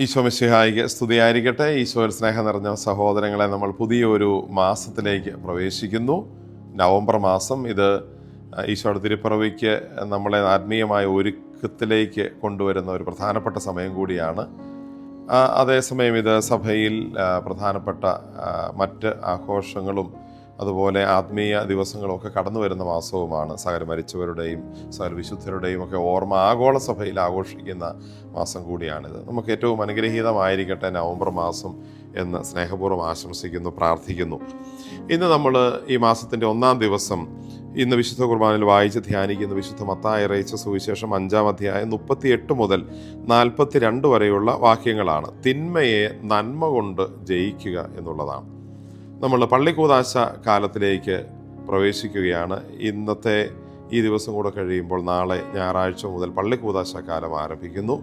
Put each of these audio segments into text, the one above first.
ഈശോ മിശിഹായിക്ക് സ്തുതിയായിരിക്കട്ടെ. ഈശോയിൽ സ്നേഹം നിറഞ്ഞ സഹോദരങ്ങളെ നമ്മൾ പുതിയൊരു മാസത്തിലേക്ക് പ്രവേശിക്കുന്നു. നവംബർ മാസം ഇത് ഈശോയുടെ തിരുപ്പിറവിക്ക് നമ്മളെ ആത്മീയമായ ഒരുക്കത്തിലേക്ക് കൊണ്ടുവരുന്ന ഒരു പ്രധാനപ്പെട്ട സമയം കൂടിയാണ്. അതേസമയം ഇത് സഭയിൽ പ്രധാനപ്പെട്ട മറ്റ് ആഘോഷങ്ങളും അതുപോലെ ആത്മീയ ദിവസങ്ങളൊക്കെ കടന്നു വരുന്ന മാസവുമാണ്. സകല മരിച്ചവരുടെയും സകല വിശുദ്ധരുടെയും ഒക്കെ ഓർമ്മ ആഗോള സഭയിൽ ആഘോഷിക്കുന്ന മാസം കൂടിയാണിത്. നമുക്ക് ഏറ്റവും അനുഗ്രഹീതമായിരിക്കട്ടെ നവംബർ മാസം എന്ന് സ്നേഹപൂർവം ആശംസിക്കുന്നു പ്രാർത്ഥിക്കുന്നു. ഇന്ന് നമ്മൾ ഈ മാസത്തിന്റെ ഒന്നാം ദിവസം ഇന്ന് വിശുദ്ധ കുർബാനയിൽ വായിച്ച് ധ്യാനിക്കുന്ന വിശുദ്ധ മത്തായ അറിയിച്ച സുവിശേഷം അഞ്ചാം അധ്യായം മുപ്പത്തിയെട്ട് മുതൽ നാൽപ്പത്തി രണ്ട് വരെയുള്ള വാക്യങ്ങളാണ്. തിന്മയെ നന്മ കൊണ്ട് ജയിക്കുക എന്നുള്ളതാണ്. നമ്മൾ പള്ളിക്കൂതാശ കാലത്തിലേക്ക് പ്രവേശിക്കുകയാണ്. ഇന്നത്തെ ഈ ദിവസം കൂടെ കഴിയുമ്പോൾ നാളെ ഞായറാഴ്ച മുതൽ പള്ളിക്കൂതാശ കാലം ആരംഭിക്കുന്നു.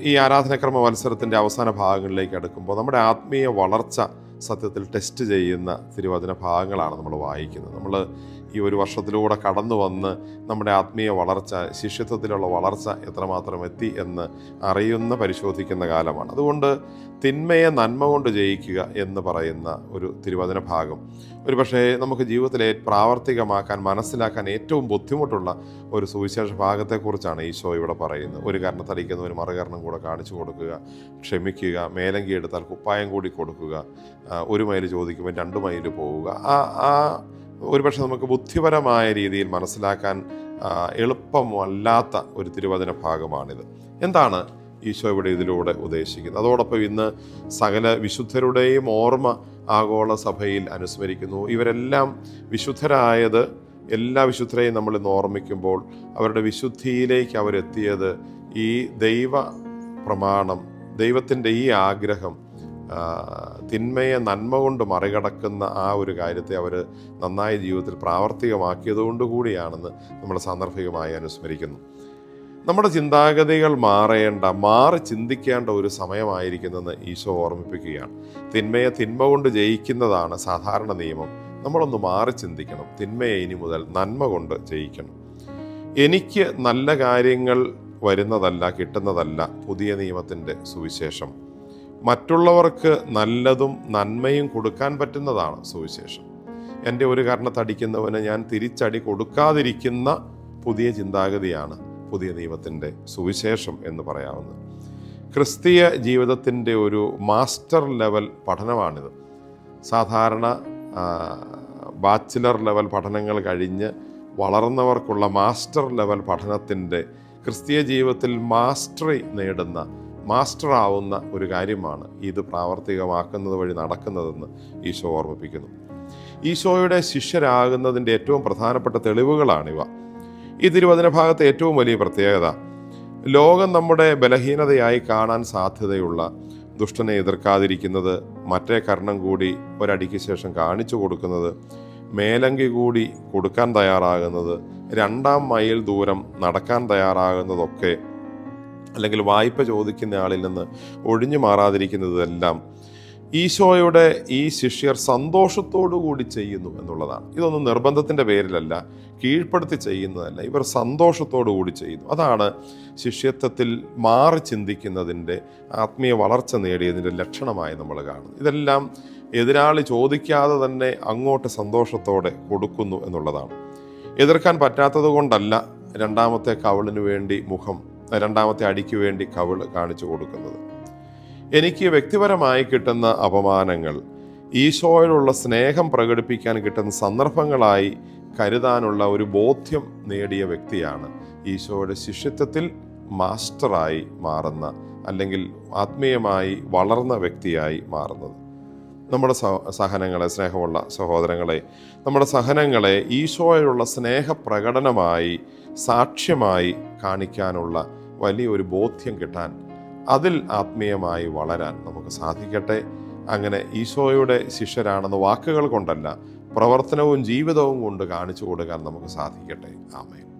ഈ ആരാധനക്രമ മത്സരത്തിന്റെ അവസാന ഭാഗങ്ങളിലേക്ക് അടുക്കുമ്പോൾ നമ്മുടെ ആത്മീയ വളർച്ച സത്യത്തിൽ ടെസ്റ്റ് ചെയ്യുന്ന തിരുവചന ഭാഗങ്ങളാണ് നമ്മൾ വായിക്കുന്നത്. നമ്മൾ ഈ ഒരു വർഷത്തിലൂടെ കടന്നു വന്ന് നമ്മുടെ ആത്മീയ വളർച്ച ശിഷ്യത്വത്തിലുള്ള വളർച്ച എത്രമാത്രം എത്തി എന്ന് അറിയുന്ന പരിശോധിക്കുന്ന കാലമാണ്. അതുകൊണ്ട് തിന്മയെ നന്മ കൊണ്ട് ജയിക്കുക എന്ന് പറയുന്ന ഒരു തിരുവചന ഭാഗം. ഒരു പക്ഷേ നമുക്ക് ജീവിതത്തിലെ പ്രാവർത്തികമാക്കാൻ മനസ്സിലാക്കാൻ ഏറ്റവും ബുദ്ധിമുട്ടുള്ള ഒരു സുവിശേഷ ഭാഗത്തെക്കുറിച്ചാണ് ഈശോ ഇവിടെ പറയുന്നത്. ഒരു കരണത്തടിക്കുന്നവന് മറുകരണം കൂടെ കാണിച്ചു കൊടുക്കുക ക്ഷമിക്കുക മേലങ്കി എടുത്താൽ കുപ്പായം കൂടി കൊടുക്കുക ഒരു മൈൽ ചോദിക്കുമ്പോൾ രണ്ട് മൈൽ പോവുക. ആ ആ ഒരുപക്ഷെ നമുക്ക് ബുദ്ധിപരമായ രീതിയിൽ മനസ്സിലാക്കാൻ എളുപ്പമല്ലാത്ത ഒരു തിരുവചന ഭാഗമാണിത്. എന്താണ് ഈശോ ഇവിടെ ഇതിലൂടെ ഉദ്ദേശിക്കുന്നത്? അതോടൊപ്പം ഇന്ന് സകല വിശുദ്ധരുടെയും ഓർമ്മ ആഗോള സഭയിൽ അനുസ്മരിക്കുന്നു. ഇവരെല്ലാം വിശുദ്ധരായത് എല്ലാ വിശുദ്ധരെയും നമ്മൾ ഇന്ന് ഓർമ്മിക്കുമ്പോൾ അവരുടെ വിശുദ്ധിയിലേക്ക് അവരെത്തിയത് ഈ ദൈവ പ്രമാണം ദൈവത്തിന്റെ ഈ ആഗ്രഹം തിന്മയെ നന്മ കൊണ്ട് മറികടക്കുന്ന ആ ഒരു കാര്യത്തെ അവർ നന്നായി ജീവിതത്തിൽ പ്രാവർത്തികമാക്കിയതുകൊണ്ട് കൂടിയാണെന്ന് നമ്മൾ സാന്ദർഭികമായി അനുസ്മരിക്കുന്നു. നമ്മുടെ ചിന്താഗതികൾ മാറേണ്ട മാറി ചിന്തിക്കേണ്ട ഒരു സമയമായിരിക്കുന്നെന്ന് ഈശോ ഓർമ്മിപ്പിക്കുകയാണ്. തിന്മയെ തിന്മ കൊണ്ട് ജയിക്കുന്നതാണ് സാധാരണ നിയമം. നമ്മളൊന്ന് മാറി ചിന്തിക്കണം. തിന്മയെ ഇനി മുതൽ നന്മ കൊണ്ട് ജയിക്കണം. എനിക്ക് നല്ല കാര്യങ്ങൾ വരുന്നതല്ല കിട്ടുന്നതല്ല പുതിയ നിയമത്തിന്റെ സുവിശേഷം. മറ്റുള്ളവർക്ക് നല്ലതും നന്മയും കൊടുക്കാൻ പറ്റുന്നതാണ് സുവിശേഷം. എന്റെ ഒരു കർണത്തടിക്കുന്നവന് ഞാൻ തിരിച്ചടി കൊടുക്കാതിരിക്കുന്ന പുതിയ ചിന്താഗതിയാണ് പുതിയ ദൈവത്തിന്റെ സുവിശേഷം എന്ന് പറയാവുന്നത്. ക്രിസ്തീയ ജീവിതത്തിന്റെ ഒരു മാസ്റ്റർ ലെവൽ പഠനമാണിത്. സാധാരണ ബാച്ചിലർ ലെവൽ പഠനങ്ങൾ കഴിഞ്ഞ് വളർന്നവർക്കുള്ള മാസ്റ്റർ ലെവൽ പഠനത്തിന്റെ ക്രിസ്തീയ ജീവിതത്തിൽ മാസ്റ്ററി നേടുന്ന മാസ്റ്റർ ആവുന്ന ഒരു കാര്യമാണ് ഇത് പ്രാവർത്തികമാക്കുന്നത് വഴി നടക്കുന്നതെന്ന് ഈശോ ഓർമ്മിപ്പിക്കുന്നു. ഈശോയുടെ ശിഷ്യരാകുന്നതിന്റെ ഏറ്റവും പ്രധാനപ്പെട്ട തെളിവുകളാണിവ. ഈ തിരുവചന ഭാഗത്തെ ഏറ്റവും വലിയ പ്രത്യേകത ലോകം നമ്മുടെ ബലഹീനതയായി കാണാൻ സാധ്യതയുള്ള ദുഷ്ടനെ എതിർക്കാതിരിക്കുന്നത് മറ്റേ കർണം കൂടി ഒരടിക്ക് ശേഷം കാണിച്ചു കൊടുക്കുന്നത് മേലങ്കി കൂടി കൊടുക്കാൻ തയ്യാറാകുന്നത് രണ്ടാം മൈൽ ദൂരം നടക്കാൻ തയ്യാറാകുന്നതൊക്കെ അല്ലെങ്കിൽ വായ്പ ചോദിക്കുന്ന ആളിൽ നിന്ന് ഒഴിഞ്ഞു മാറാതിരിക്കുന്നതെല്ലാം ഈശോയുടെ ഈ ശിഷ്യർ കൂടി ചെയ്യുന്നു എന്നുള്ളതാണ്. ഇതൊന്നും നിർബന്ധത്തിന്റെ പേരിലല്ല കീഴ്പ്പെടുത്തി ചെയ്യുന്നതല്ല. ഇവർ കൂടി ചെയ്യുന്നു. അതാണ് ശിഷ്യത്വത്തിൽ മാറി ചിന്തിക്കുന്നതിന്റെ ആത്മീയ വളർച്ച നേടിയതിന്റെ ലക്ഷണമായി നമ്മൾ കാണുന്നത്. ഇതെല്ലാം എതിരാളി ചോദിക്കാതെ തന്നെ അങ്ങോട്ട് സന്തോഷത്തോടെ കൊടുക്കുന്നു എന്നുള്ളതാണ്. എതിർക്കാൻ പറ്റാത്തത് കൊണ്ടല്ല രണ്ടാമത്തെ കവളിനു വേണ്ടി മുഖം രണ്ടാമത്തെ അടിക്ക് വേണ്ടി കവിൾ കാണിച്ചു കൊടുക്കുന്നത്. എനിക്ക് വ്യക്തിപരമായി കിട്ടുന്ന അപമാനങ്ങൾ ഈശോയോടുള്ള സ്നേഹം പ്രകടിപ്പിക്കാൻ കിട്ടുന്ന സന്ദർഭങ്ങളായി കരുതാനുള്ള ഒരു ബോധ്യം നേടിയ വ്യക്തിയാണ് ഈശോയുടെ ശിഷ്യത്വത്തിൽ മാസ്റ്ററായി മാറുന്ന അല്ലെങ്കിൽ ആത്മീയമായി വളർന്ന വ്യക്തിയായി മാറുന്നത്. നമ്മുടെ സഹനങ്ങളെ സ്നേഹമുള്ള സഹോദരങ്ങളെ നമ്മുടെ സഹനങ്ങളെ ഈശോയോടുള്ള സ്നേഹപ്രകടനമായി സാക്ഷ്യമായി കാണിക്കാനുള്ള വലിയൊരു ബോധ്യം കിട്ടാൻ അതിൽ ആത്മീയമായി വളരാൻ നമുക്ക് സാധിക്കട്ടെ. അങ്ങനെ ഈശോയുടെ ശിഷ്യരാണെന്ന് വാക്കുകൾ കൊണ്ടല്ല പ്രവർത്തനവും ജീവിതവും കൊണ്ട് കാണിച്ചു കൊടുക്കാൻ നമുക്ക് സാധിക്കട്ടെ. ആമേൻ.